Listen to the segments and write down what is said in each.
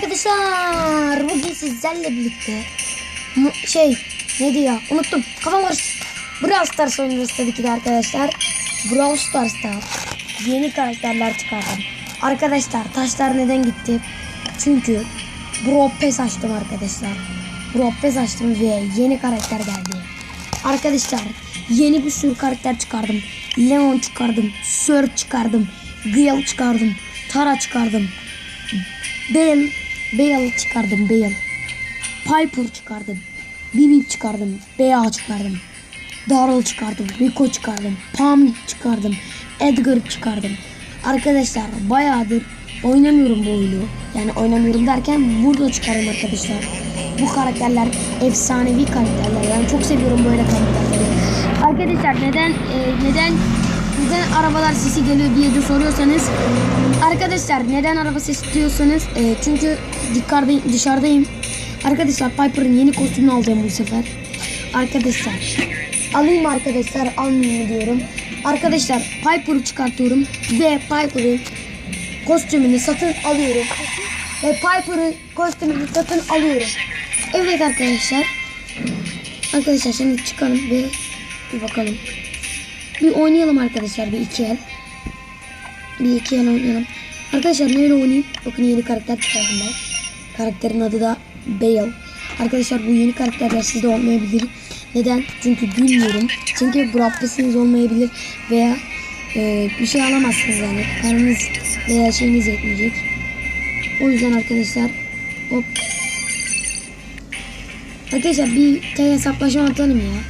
arkadaşlar. Bugün sizlerle birlikte şey ne diyor unuttum kafam karıştı. Brawl Stars oynuyoruz tabii ki de arkadaşlar. Brawl Stars'ta yeni karakterler çıkardım. Arkadaşlar taşlar neden gitti? Çünkü Brawl Pass açtım arkadaşlar. Brawl Pass açtım ve yeni karakter geldi. Arkadaşlar yeni bir sürü karakter çıkardım. Leon çıkardım. Sir çıkardım. Gale çıkardım. Tara çıkardım. Bale, Bale çıkardım Bale. Piper çıkardım. Bibi çıkardım. Bea çıkardım. Daryl çıkardım. Rico çıkardım. Pam çıkardım. Edgar çıkardım. Arkadaşlar bayağıdır oynamıyorum bu oyunu. Yani oynamıyorum derken burada çıkarım arkadaşlar. Bu karakterler efsanevi karakterler. Yani çok seviyorum böyle karakterleri. Arkadaşlar neden e, neden neden arabalar sesi geliyor diye de soruyorsanız arkadaşlar neden araba sesi diyorsanız e, çünkü dışarıdayım. Arkadaşlar Piper'ın yeni kostümünü alacağım bu sefer. Arkadaşlar alayım arkadaşlar almayayım diyorum. Arkadaşlar Piper'ı çıkartıyorum ve Piper'ın kostümünü satın alıyorum. Ve Piper'ın kostümünü satın alıyorum. Evet arkadaşlar. Arkadaşlar şimdi çıkalım ve bir bakalım. Bir oynayalım arkadaşlar bir iki el. Bir iki el oynayalım. Arkadaşlar neyle oynayayım? Bakın yeni karakter çıkardım ben. Karakterin adı da Bale. Arkadaşlar bu yeni karakterler sizde olmayabilir. Neden? Çünkü bilmiyorum. Çünkü Brawl olmayabilir veya e, bir şey alamazsınız yani. Paranız veya şeyiniz yetmeyecek. O yüzden arkadaşlar hop. Arkadaşlar bir hesaplaşma atalım ya.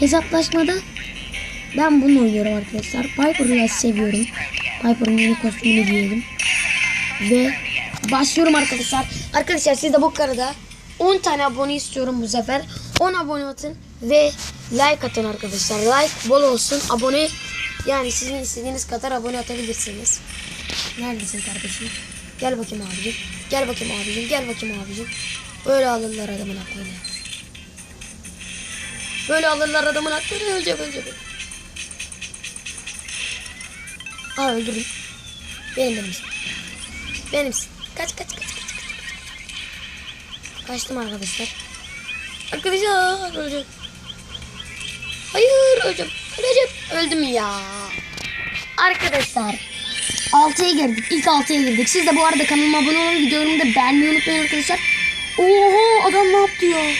Hesaplaşmada ben bunu oynuyorum arkadaşlar. Piper'ı seviyorum. Piper'ın yeni kostümünü giyelim. Ve başlıyorum arkadaşlar. Arkadaşlar siz de bu arada 10 tane abone istiyorum bu sefer. 10 abone atın ve like atın arkadaşlar. Like bol olsun. Abone yani sizin istediğiniz kadar abone atabilirsiniz. Neredesin kardeşim? Gel bakayım abicim. Gel bakayım abicim. Gel bakayım abicim. Böyle alırlar adamın aklını. Böyle alırlar adamın aklını. Ölecek ölecek. Aa öldürdüm. Benim benimsin. Benimsin. Kaç kaç kaç kaç. kaç. Kaçtım arkadaşlar. Arkadaşlar öleceğim. Hayır öleceğim. Öleceğim. Öldüm ya. Arkadaşlar 6'ya girdik. İlk 6'ya girdik. Siz de bu arada kanalıma abone olun. Videolarımı da beğenmeyi unutmayın arkadaşlar. Oha adam ne yaptı ya?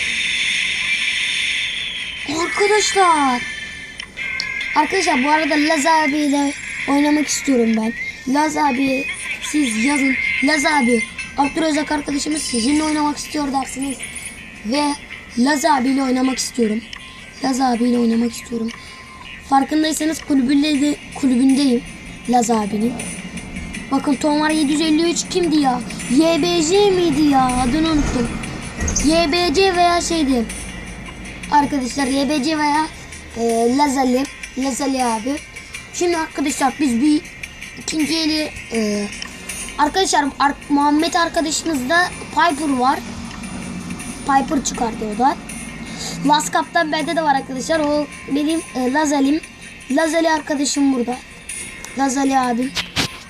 Arkadaşlar. Arkadaşlar bu arada Laz abiyle oynamak istiyorum ben. Laz abi siz yazın. Laz abi Abdurrazak arkadaşımız sizinle oynamak istiyor dersiniz. Ve Laz abiyle oynamak istiyorum. Laz abiyle oynamak istiyorum. Farkındaysanız kulübünde de, kulübündeyim. Laz abinin. Bakın Tomar 753 kimdi ya? YBC miydi ya? Adını unuttum. YBC veya şeydi. Arkadaşlar YBC veya e, Lazali. Lazali abi. Şimdi arkadaşlar biz bir ikinci eli e, arkadaşlar Ar- Muhammed arkadaşımızda Piper var. Piper çıkardı o da. Last Cup'tan bende de var arkadaşlar. O benim e, Lazalim. Lazali arkadaşım burada. Lazali abi.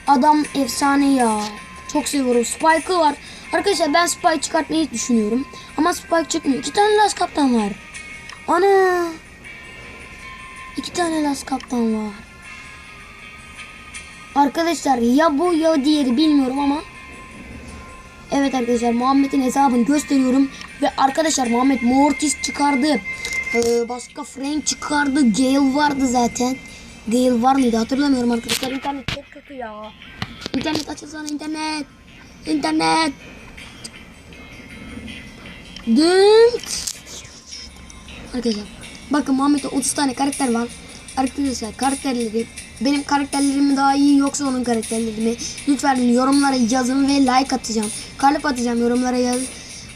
Adam efsane ya. Çok seviyorum. Spike'ı var. Arkadaşlar ben Spike çıkartmayı düşünüyorum. Ama Spike çıkmıyor. İki tane Last Cup'tan var. Ana. İki tane Last Cup'tan var. Arkadaşlar ya bu ya diğeri bilmiyorum ama Evet arkadaşlar Muhammed'in hesabını gösteriyorum ve arkadaşlar Muhammed Mortis çıkardı. Ee, başka Frank çıkardı. Gale vardı zaten. Gale var mıydı hatırlamıyorum arkadaşlar. İnternet çok kötü ya. İnternet açılsana internet. İnternet. Dınt. Arkadaşlar bakın Muhammed'de 30 tane karakter var. Arkadaşlar karakterleri benim karakterlerim daha iyi yoksa onun karakterlerimi lütfen yorumlara yazın ve like atacağım. Kalp atacağım yorumlara yaz.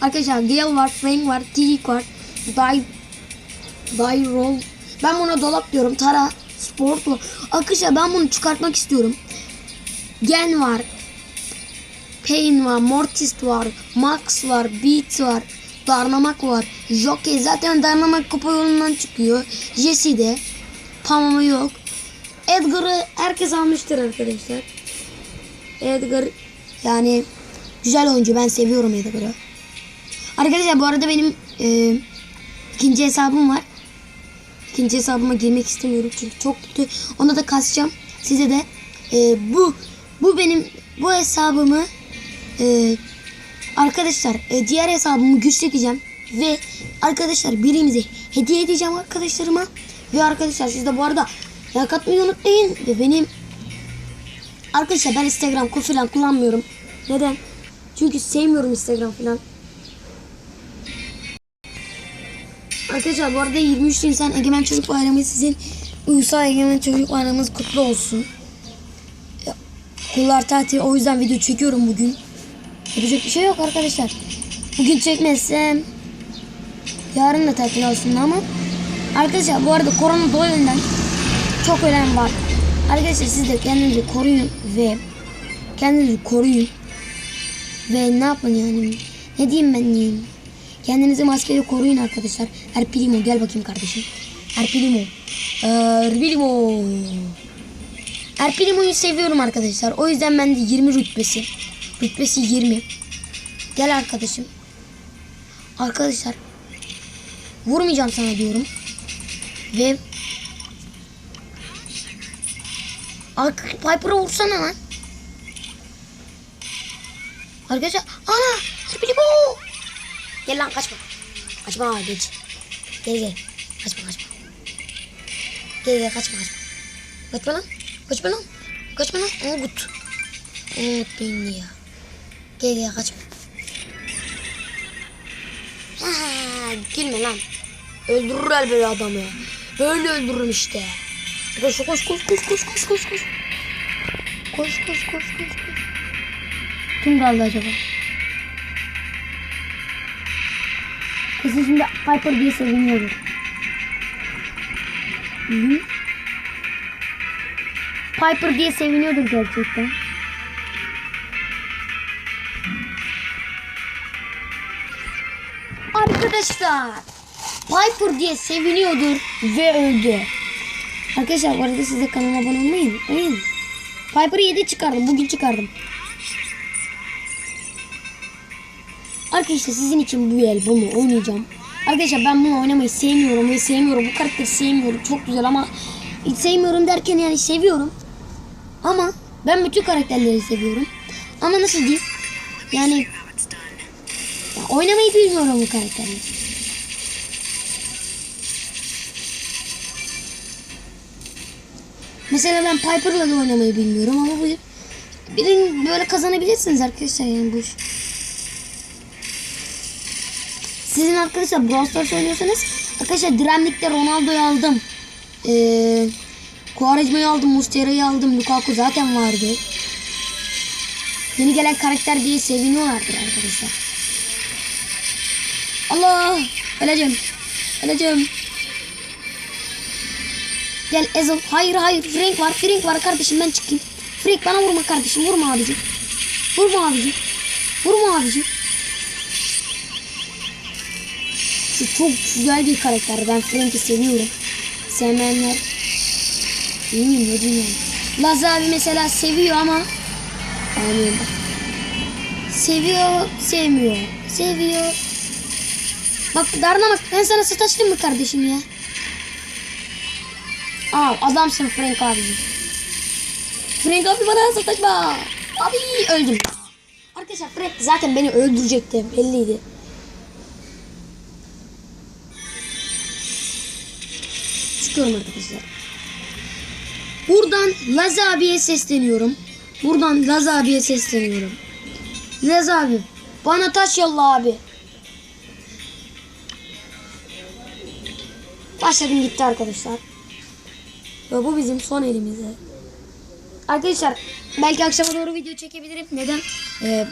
Arkadaşlar Gale var, Frank var, Tirik var, Day Dayrol. Ben buna dolap diyorum. Tara, Sport var. Arkadaşlar ben bunu çıkartmak istiyorum. Gen var. Pain var, Mortis var, Max var, Beat var, Darnamak var, Jockey zaten Darnamak kupa yolundan çıkıyor. Jesse de, Pamama yok. Edgar'ı herkes almıştır arkadaşlar. Edgar yani Güzel oyuncu. Ben seviyorum Edgar'ı. Arkadaşlar bu arada benim e, ikinci hesabım var. İkinci hesabıma girmek istemiyorum çünkü çok kötü. Ona da kasacağım. Size de e, bu bu benim bu hesabımı e, arkadaşlar e, diğer hesabımı güçleteceğim ve arkadaşlar birimize hediye edeceğim arkadaşlarıma ve arkadaşlar siz de bu arada like atmayı unutmayın ve benim arkadaşlar ben Instagram falan kullanmıyorum. Neden? Çünkü sevmiyorum Instagram falan. Arkadaşlar bu arada 23 Nisan Egemen Çocuk Bayramı sizin Ulusal Egemen Çocuk Bayramınız kutlu olsun. Ya, Okullar tatil o yüzden video çekiyorum bugün. Yapacak bir şey yok arkadaşlar. Bugün çekmezsem yarın da tatil aslında ama arkadaşlar bu arada korona dolayından çok ölen var. Arkadaşlar siz de kendinizi koruyun ve kendinizi koruyun. Ve ne yapın yani? Ne diyeyim ben diyeyim? Kendinizi maskeyle koruyun arkadaşlar. Erpilimo gel bakayım kardeşim. Erpilimo. Erpilimo. Erpilimo'yu seviyorum arkadaşlar. O yüzden ben de 20 rütbesi. Rütbesi 20. Gel arkadaşım. Arkadaşlar. Vurmayacağım sana diyorum. Ve Piper'a vursana lan. Arkadaşlar ana Erpilimo. Gel lan kaçma. Kaçma geç. Gel gel. Kaçma kaçma. Gel gel kaçma kaçma. Kaçma lan. Kaçma lan. Kaçma lan. Umut. Umut beni ya. Gel gel kaçma. Ha, gülme lan. Öldürürler böyle adamı. Böyle öldürürüm işte. Koş koş koş koş koş koş koş koş. Koş koş koş koş koş. Kim kaldı acaba? Kesin şimdi Piper diye seviniyordur. Hı -hı. Piper diye seviniyordur gerçekten. Arkadaşlar Piper diye seviniyordur ve öldü. Arkadaşlar bu arada siz de kanalıma abone olmayı unutmayın. Piper'ı 7 çıkardım. Bugün çıkardım. Arkadaşlar sizin için bu el bunu oynayacağım. Arkadaşlar ben bunu oynamayı sevmiyorum ve sevmiyorum. Bu karakteri sevmiyorum. Çok güzel ama hiç sevmiyorum derken yani seviyorum. Ama ben bütün karakterleri seviyorum. Ama nasıl diyeyim? Yani ya oynamayı bilmiyorum bu karakterleri. Mesela ben Piper'la da oynamayı bilmiyorum ama bu birin böyle kazanabilirsiniz arkadaşlar yani bu. Sizin arkadaşlar Brawl Stars oynuyorsanız arkadaşlar Direnlik'te Ronaldo'yu aldım. Ee, Quaresma'yı aldım, Mustera'yı aldım, Lukaku zaten vardı. Yeni gelen karakter diye seviniyorlardır arkadaşlar. Allah! Öleceğim. Öleceğim. Gel Ezel. Hayır hayır. Frank var. Frank var kardeşim ben çıkayım. Frank bana vurma kardeşim. Vurma abicim. Vurma abicim. Vurma abicim. Şu çok güzel bir karakter. Ben Frank'i seviyorum. Sevmeyenler bilmiyorum ne diyeyim. Laz abi mesela seviyor ama yani seviyor, sevmiyor. Seviyor. Bak Darna bak ben sana sataştım mı kardeşim ya? Aa adamsın Frank abi. Frank abi bana sataşma. Abi öldüm. Arkadaşlar Frank zaten beni öldürecekti belliydi. Çıkıyorum arkadaşlar. Buradan Laz abiye sesleniyorum. Buradan Laz abiye sesleniyorum. Laz abi bana taş yolla abi. Başladım gitti arkadaşlar. Ve bu bizim son elimizde. Arkadaşlar belki akşama doğru video çekebilirim. Neden? Ee,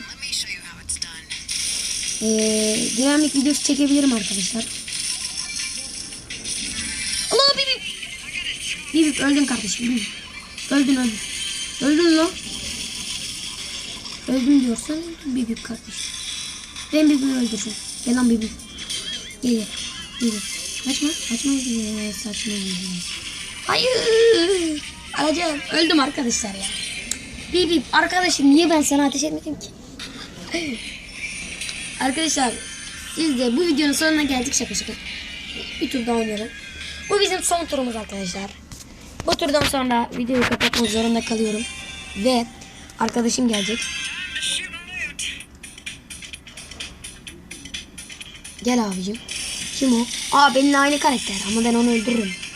ee, dinamik videosu çekebilirim arkadaşlar. Allah bibip. Bibip öldün kardeşim. Bibip. Öldün öldün. Öldün lan. Öldün diyorsan bibip kardeşim. Ben bibipi öldüreceğim. Gel lan bibip. Gel gel. Bibip. Kaçma. Kaçma. Ee, saçma. Hayır. Alacağım. Öldüm arkadaşlar ya. Bip bip arkadaşım niye ben sana ateş etmedim ki? Arkadaşlar siz de bu videonun sonuna geldik şaka şaka. Bir tur daha oynayalım. Bu bizim son turumuz arkadaşlar. Bu turdan sonra videoyu kapatmak zorunda kalıyorum. Ve arkadaşım gelecek. Gel abicim. Kim o? Aa benimle aynı karakter ama ben onu öldürürüm.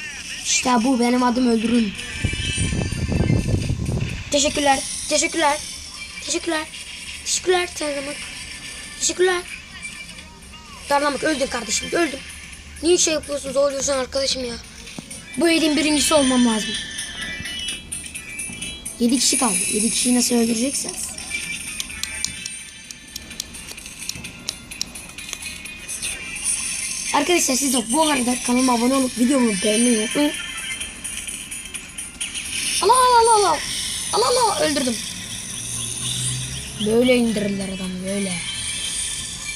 İşte bu benim adım öldürün. Teşekkürler. Teşekkürler. Teşekkürler. Teşekkürler Tanrımak. Teşekkürler. Darlamak öldün kardeşim öldüm. Niye şey yapıyorsun zorluyorsun arkadaşım ya. Bu elin birincisi olmam lazım. 7 kişi kaldı. 7 kişiyi nasıl öldüreceksiniz? Arkadaşlar siz de bu arada kanalıma abone olup videomu beğenmeyi unutmayın. Allah Allah Allah Allah. Allah Allah öldürdüm. Böyle indirirler adamı böyle.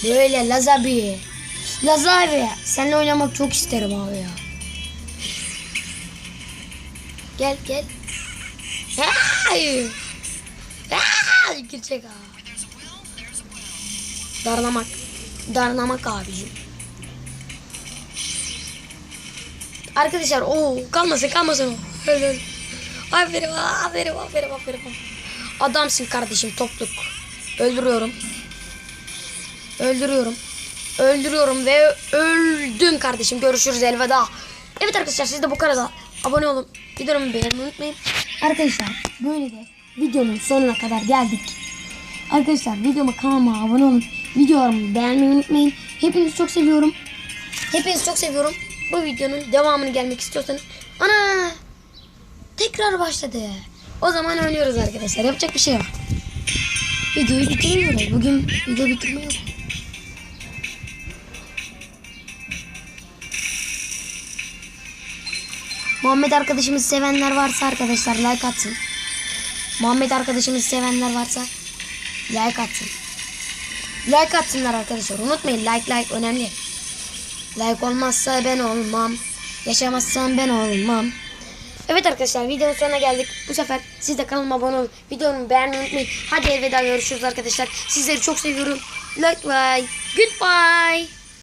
Böyle Laz abi. Laz abi. Seninle oynamak çok isterim abi ya. Gel gel. Ay. Ay, Girecek ha. Darlamak. Darlamak abicim. Arkadaşlar o kalmasın kalmasın. Öl öl. Aferin aferin aferin aferin. Adamsın kardeşim topluk. Öldürüyorum. Öldürüyorum. Öldürüyorum ve öldüm kardeşim. Görüşürüz elveda. Evet arkadaşlar siz de bu kanala abone olun. Videomu beğenmeyi unutmayın. Arkadaşlar böyle de videonun sonuna kadar geldik. Arkadaşlar videoma kanalıma abone olun. Videolarımı beğenmeyi unutmayın. Hepinizi çok seviyorum. Hepinizi çok seviyorum. Bu videonun devamını gelmek istiyorsanız. Ana! Tekrar başladı. O zaman oynuyoruz arkadaşlar. Yapacak bir şey yok. Videoyu bitirmiyoruz. Bugün video bitirme yok. Muhammed arkadaşımızı sevenler varsa arkadaşlar like atsın. Muhammed arkadaşımızı sevenler varsa like atsın. Like atsınlar arkadaşlar. Unutmayın like like önemli. Like olmazsa ben olmam. Yaşamazsam ben olmam. Evet arkadaşlar videonun sonuna geldik. Bu sefer siz de kanalıma abone olun. Videomu beğenmeyi unutmayın. Hadi elveda görüşürüz arkadaşlar. Sizleri çok seviyorum. Like bye. Goodbye.